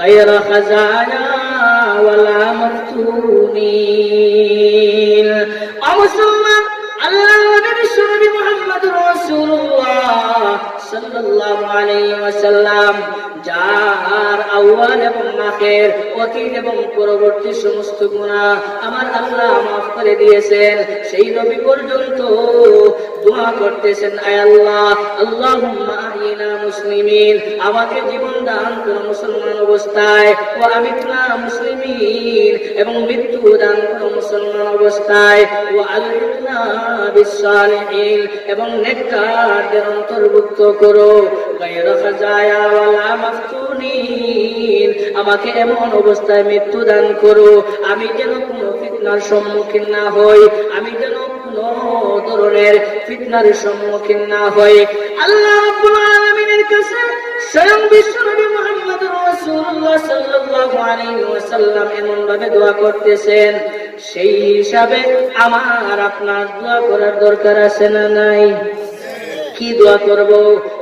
غير خزايا ولا مفتونين অমুসলমান আল্লাহ নবী বিশ্বনবী মুহাম্মদ রাসূলুল্লাহ সাল্লাল্লাহু আলাইহি ওয়াসাল্লাম যার আউয়াল এবং আখের অতীত এবং পরবর্তী সমস্ত গুনাহ আমার আল্লাহ মাফ করে দিয়েছেন সেই নবী পর্যন্ত দোয়া করতেছেন আয় আল্লাহ আল্লাহুম্মা মুসলিমিন। আমাকে জীবন দান করো মুসলমান অবস্থায়। ও আমিতনা মুসলিমিন এবং মৃত্যু দান করো মুসলমান অবস্থায়। ও এবং অন্তর্ভুক্ত করো। আমাকে এমন অবস্থায় মৃত্যু দান করো। আমি যেন কোনো ফিতনার সম্মুখীন না হই। আমি ধরনের ফিতনার সম্মুখীন না হয় আল্লাহ রাব্বুল আলামিনের কাছে স্বয়ং বিশ্বনবী মুহাম্মদ রাসূলুল্লাহ সাল্লাল্লাহু আলাইহি ওয়াসাল্লাম এমন ভাবে দোয়া করতেছেন, সেই হিসাবে আমার আপনার দোয়া করার দরকার আছে না নাই? কি দোয়া করব?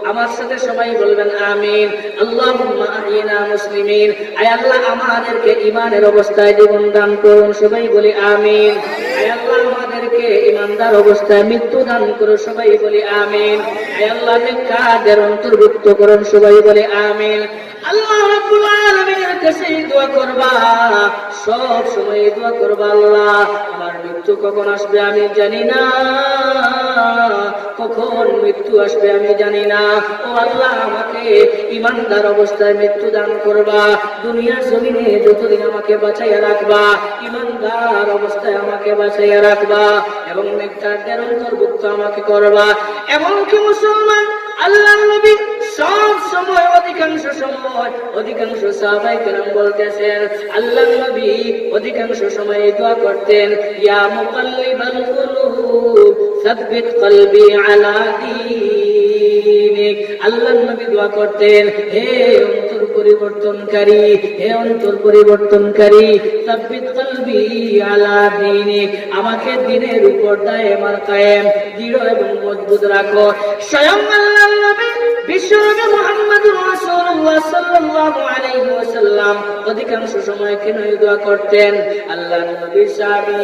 আমার সাথে সবাই বলবেন, আমিন। আল্লাহ মুসলিমিন। আয় আল্লাহ, আমাদেরকে ইমানের অবস্থায় জীবন দান করুন। সবাই বলি, আমিন। আয় আমাদেরকে ইমানদার অবস্থায় মৃত্যু দান করুন। সবাই বলি, আমিন। আয় আল্লাহ নেককারদের অন্তর্ভুক্ত করুন। সবাই বলি, আমিন। আল্লাহ দোয়া করবা। সব সময় দোয়া করবা আল্লাহ। আমার মৃত্যু কখন আসবে আমি জানি না। কখন মৃত্যু আসবে আমি জানি না। ও আল্লাহ, আমাকে ইমানদার অবস্থায় মৃত্যু দান করবা। দুনিয়ার জমিনে যতদিন আমাকে বাঁচাইয়া রাখবা ইমানদার অবস্থায় আমাকে বাঁচাইয়া রাখবা এবং নেককারদের অন্তর্ভুক্ত আমাকে করবা। এমনকি মুসলমান আল্লাহ নবী সব সময়, অধিকাংশ সময়, অধিকাংশ সাহাবাই বলতেছেন, আল্লাহ নবী অধিকাংশ সময় দোয়া করতেন, ইয়া মুকাল্লিবাল কুলুব, সাব্বিত কলবি আলা দীনিক। আল্লাহ নবী দোয়া করতেন, হে অন্তর পরিবর্তনকারী, হে অন্তর পরিবর্তনকারী, সাব্বিত আমাকে দিনের উপর দায় আমার কায়েম দৃঢ় এবং মজবুত রাখো। স্বয়ং আল্লাহ বিশ্বনবী মুহাম্মদ রাসূলুল্লাহ সাল্লাল্লাহু আলাইহি ওয়াসাল্লাম অধিকাংশ সময় কেন এই দোয়া করতেন? আল্লাহ নবী সাহাবী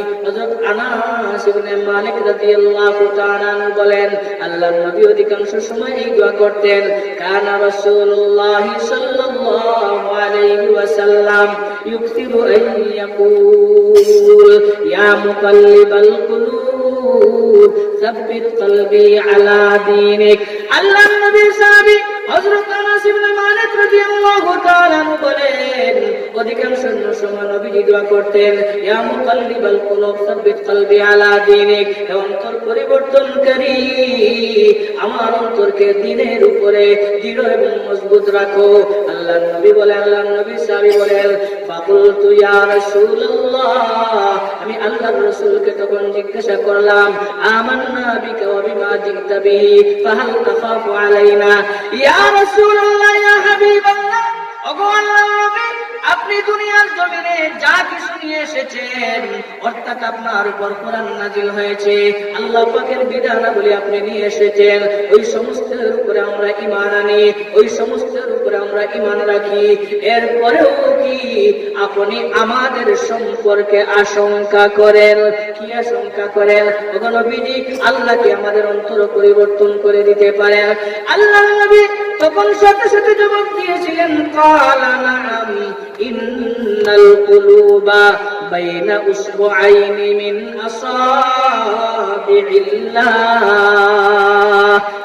বলেন আল্লাহ নবী অধিকাংশ সময় এই দোয়া করতেন। কানা রাসূলুল্লাহ সাল্লাল্লাহু আলাইহি ওয়াসাল্লাম ইউকসিরু আন ইয়াকুল, ইয়া মুকাল্লিবাল কুলুব, সাব্বিত কলবি আলা দীনিক। আল্লাহ নবীর সাহাবী হযরত আনাস ইবনে মালিক রাদিয়াল্লাহু তাআলা বলেন, অধিকাংশ সময় নবীজি দোয়া করতেন, ইয়া মুকাল্লিবাল কুলুব, সাব্বিত কলবি আলা দীনিক অন্তর পরিবর্তনকারী, আমার অন্তরকে দিনের উপরে দৃঢ় এবং মজবুত রাখো। আল্লাহ নবী বলে আল্লাহ নবী সাহাবী বলেন আমি আল্লাহর রাসূলকে তখন জিজ্ঞাসা করলাম, আমান্না বিকা ওয়া বিমা জিতা বিহি ফাহাল তাখাফু নবী আপনি দুনিয়ার জমিনে যা কিছু নিয়ে এসেছেন, অর্থাৎ আপনার উপর কোরআন নাজিল হয়েছে, আল্লাহ পাকের বিধানাবলী আপনি নিয়ে এসেছেন, ওই সমস্তের উপরে আমরা ঈমান আনি, ওই সমস্তের উপরে আমরা ঈমান রাখি। এরপরেও কি আপনি আমাদের সম্পর্কে আশঙ্কা করেন? কি আশঙ্কা করেন? ওগো নবীজি, আল্লাহ কি আমাদের অন্তর পরিবর্তন করে দিতে পারেন? আল্লাহ নবী তখন সাথে সাথে জবাব দিয়েছিলেন, কালা নাম ইন্নাল কুলুবা বাইনা উসবুআইনি মিন আসাবিল্লাহ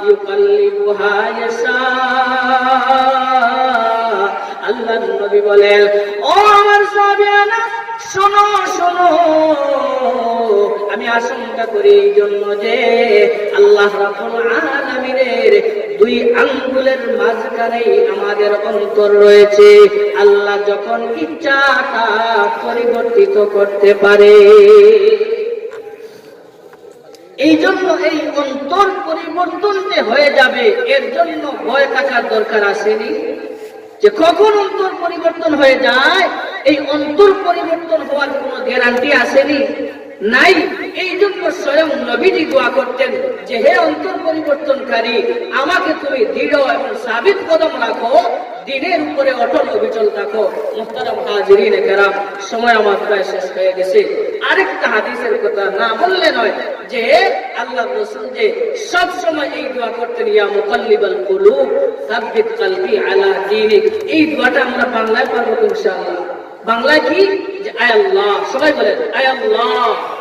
ইউকাল্লিবুহা ইয়াশা। আল্লাহ নবী বলেন, ও আমার সাহাবীরা শোনো শোনো, আমি আশঙ্কা করি এই জন্য যে আল্লাহ রাব্বুল আলামিনের দুই আঙ্গুলের মাঝখানেই আমাদের অন্তর রয়েছে। আল্লাহ যখন ইচ্ছাটা পরিবর্তিত করতে পারে। এই জন্য এই অন্তর পরিবর্তন যে হয়ে যাবে। এর জন্য ভয় থাকার দরকার আসেনি। যে কখন অন্তর পরিবর্তন হয়ে যায়, এই অন্তর পরিবর্তন হওয়ার কোন গ্যারান্টি আসেনি। নাই। এই জন্য স্বয়ং নবীজি দোয়া করতেন যে, হে অন্তর পরিবর্তনকারী, আমাকে তুমি দৃঢ় এবং সাবিত কদম রাখো, দিনের উপরে অটল অবিচল থাকো। মুহতারাম সময় আমার প্রায় শেষ হয়ে গেছে। আরেকটা হাদিসের কথা না বললে নয় যে, আল্লাহ রসুল যে, সব সময় এই দোয়া করতেন, ইয়া মুকাল্লিবাল কুলুব, সাব্বিত কলবি আলা দীনিক। এই দোয়াটা আমরা বাংলায় পারব ইনশাআল্লাহ। বাংলায় কি? যে, আয় আল্লাহ। সবাই বলেন, আয় আল্লাহ।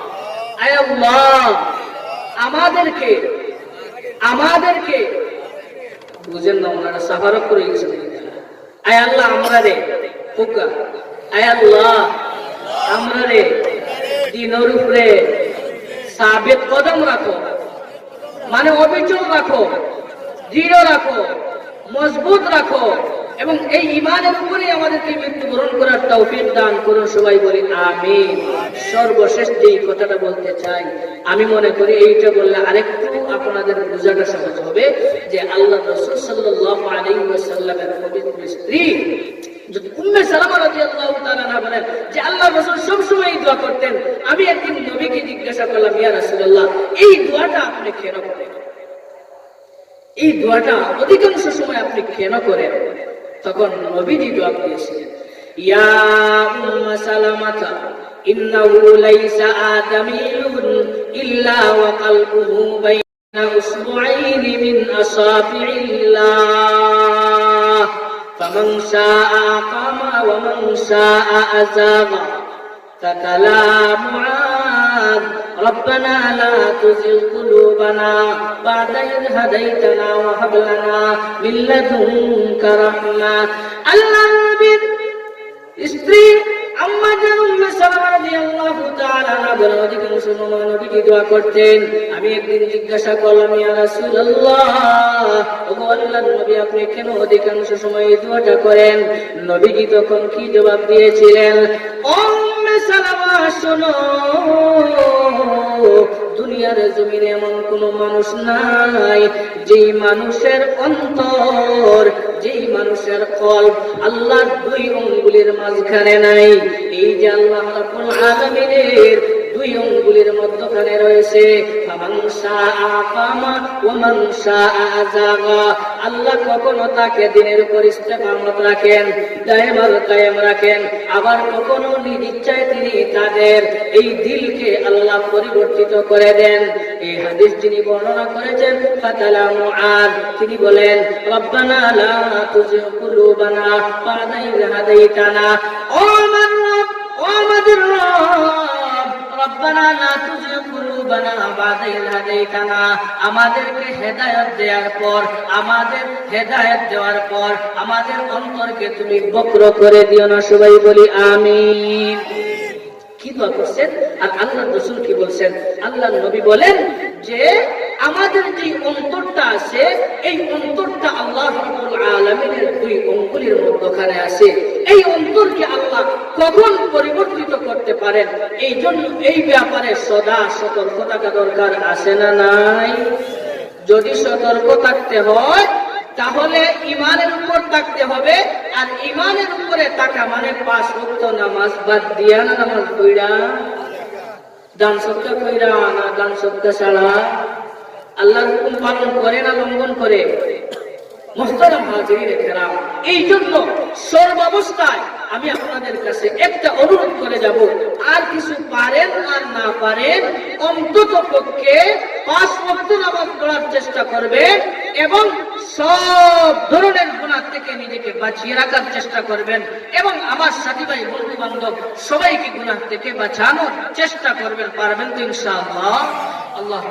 আমাদেরকে আমাদেরকে। বুঝেন না ওনারা সাফারক করে গেছেন। আয় আল্লাহ, আমরা রে ফুকা আয় আল্লাহ, আমরা রে, দিনের উপরে সাবেত কদম রাখো। মানে অবিচল রাখো, দৃঢ় রাখো, মজবুত রাখো। এবং এই ইমানের উপরে আমাদেরকে মৃত্যুবরণ করার তৌফিক দান করুন সবাই বলি আমি সর্বশেষ যেই কথাটা বলতে চাই, আমি মনে করি এইটা বললে আরেকটু আপনাদের বোঝাটা সহজ হবে যে আল্লাহ রসুল পবিত্র স্ত্রী বলেন যে আল্লাহ রাসূল সব সময় দোয়া করতেন, আমি একদিন নবীকে জিজ্ঞাসা করলাম এই আপনি করেন? এই অধিকাংশ সময় আপনি কেন করেন? তখন নবীজি দোয়া দিয়েছিলেন ইয়া উম্মে সালামাতা ইন্নাহু লাইসা আদামিয়ুন ইল্লা ওয়া কলবুহু বাইনা উসবুআইনি মিন আসাবি'িল্লাহ فمن شاء أقام ومن شاء أزاغ فتلا معاذ ربنا لا تزغ قلوبنا بعد إذ هديتنا وهب لنا من لدنك رحمة الله النبي স্ত্রী আম্মা জান উম্মে সালামা রাদিয়াল্লাহু তাআলা না বলে অধিকাংশ সময় নবীজি দোয়া করতেন আমি একদিন জিজ্ঞাসা করলাম ইয়া রাসূলুল্লাহ ওগো আল্লাহর নবী আপনি কেন অধিকাংশ সময় এই দোয়াটা করেন নবীজি তখন কি জবাব দিয়েছিলেন ও উম্মে দুনিয়ার জমিনে এমন কোন মানুষ নাই, যেই মানুষের অন্তর, যেই মানুষের ফল আল্লাহর দুই অঙ্গুলির মাঝখানে নাই। এই যে আল্লাহ আলামিনের অঙ্গুলির মধ্যখানে রয়েছে। আল্লাহ কখনো তাকে দিনের উপর ইস্তেকামত রাখেন রাখেন, আবার কখনো নিজ তিনি তাদের এই দিলকে আল্লাহ পরিবর্তিত করে দেন। এই হাদিস যিনি বর্ণনা করেছেন তিনি বলেন, রব্বানা লা তুজিগ কুলুবানা বা'দা ইয ও দেওয়ার পর, আমাদের অন্তরকে তুমি বক্র করে দিও না, সবাই বলি কি দোয়া করছেন? আর আল্লাহ রসুল কি বলছেন? আল্লাহ নবী বলেন যে আমাদের যে অন্তরটা আছে, এই অন্তরটা আল্লাহ আলামিনের দুই অঙ্গুলির মধ্যখানে আছে। এই অন্তরকে আল্লাহ কখন পরিবর্তিত করতে পারেন? এই জন্য এই ব্যাপারে সদা সতর্ক থাকা দরকার, আছে না নাই? যদি সতর্ক থাকতে হয়, তাহলে ইমানের উপর থাকতে হবে, আর ইমানের উপরে থাকা মানে পাঁচ ওয়াক্ত নামাজ বাদ দিয়া নামাজ পড়া? দান সত্তা কইরা না, দান সত্য ছাড়া? আল্লাহর হুকুম পালন করে না লঙ্ঘন করে। এই জন্য সর্বাবস্থায় আমি আপনাদের কাছে একটা অনুরোধ করে যাব। আর কিছু পারেন আর না পারেন, অন্তত পক্ষে পাঁচ ওয়াক্ত নামাজ পড়ার চেষ্টা করবেন এবং সব ধরনের গুণার থেকে নিজেকে বাঁচিয়ে রাখার চেষ্টা করবেন এবং আমার সাথী ভাই বন্ধু বান্ধব সবাইকে গুণার থেকে বাঁচানোর চেষ্টা করবেন, পারবেন তো ইনশাআল্লাহ। আল্লাহ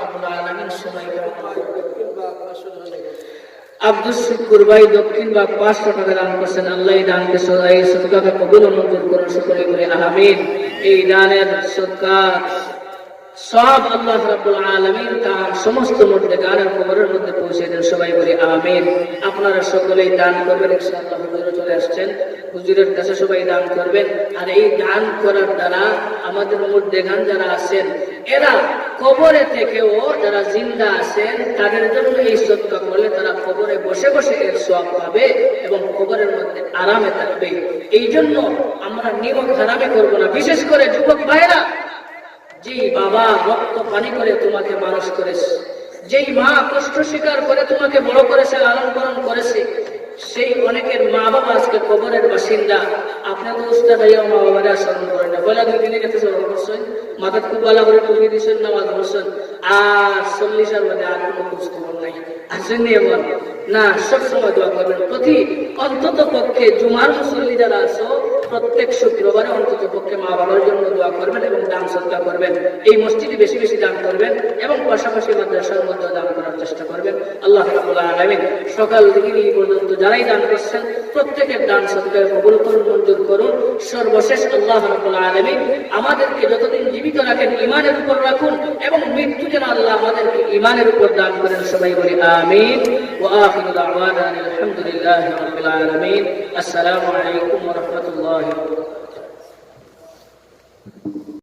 আব্দুল ভাই দক্ষিণ বা পাঁচশো টাকা দান করছেন। আল্লাহ দানকে সদকাকে কবুল সকলে আমিন। এই দানের সদকা সব আল্লাহ রাব্বুল আলামিন তার সমস্ত মধ্যে গানের কবরের মধ্যে পৌঁছে দেন, সবাই বলি আমিন। আপনারা সকলেই দান করবেন, ইনশাআল্লাহ হুজুরে চলে আসছেন। হুজুরের কাছে সবাই দান করবেন। আর এই দান করার দ্বারা আমাদের মধ্যে গান যারা আছেন এরা কবরে থেকেও যারা জিন্দা আছেন, তাদের জন্য এই সদকা করলে তারা কবরে বসে বসে এর সব পাবে এবং কবরের মধ্যে আরামে থাকবে। এই জন্য আমরা নিয়ম হারামে করব না। বিশেষ করে যুবক ভাইরা যেই বাবা রক্ত পানি করে তোমাকে মানুষ করেছে, যেই মা কষ্ট স্বীকার করে তোমাকে বড় করেছে, লালন পালন করেছে সেই অনেকের মা বাবা আজকে কবরের বাসিন্দা। আপনাদের উস্তাদ উস্তা মা বাবারা স্মরণ করেন না। বলে দুই দিনের কাছে স্মরণ করছেন মাথার খুব ভালো করে টুকি দিয়েছেন, নামাজ পড়ছেন। আর চল্লিশের মধ্যে আর কোনো খোঁজ খবর নাই। আসেননি এমন না, সবসময় দোয়া করবেন। প্রতি অন্তত পক্ষে জুমার মুসল্লি যারা আছো প্রত্যেক শুক্রবারে অন্তত পক্ষে মা বাবার জন্য দোয়া করবেন এবং দান সৎকা করবেন এই মসজিদে বেশি বেশি দান করবেন এবং পাশাপাশি মাদ্রাসার মধ্যে দান করার চেষ্টা করবেন আল্লাহ রাবুল্লাহ আলমিন সকাল থেকে এই পর্যন্ত যারাই দান করছেন প্রত্যেকের দান সৎকার কবুল করুন মঞ্জুর করুন সর্বশেষ আল্লাহ রাবুল্লাহ আলমিন আমাদেরকে যতদিন জীবিত রাখেন ইমানের উপর রাখুন এবং মৃত্যু যেন আল্লাহ আমাদেরকে ইমানের উপর দান করেন সবাই বলি আমিন وآخر دعوانا أن الحمد لله رب العالمين السلام عليكم ورحمة الله وبركاته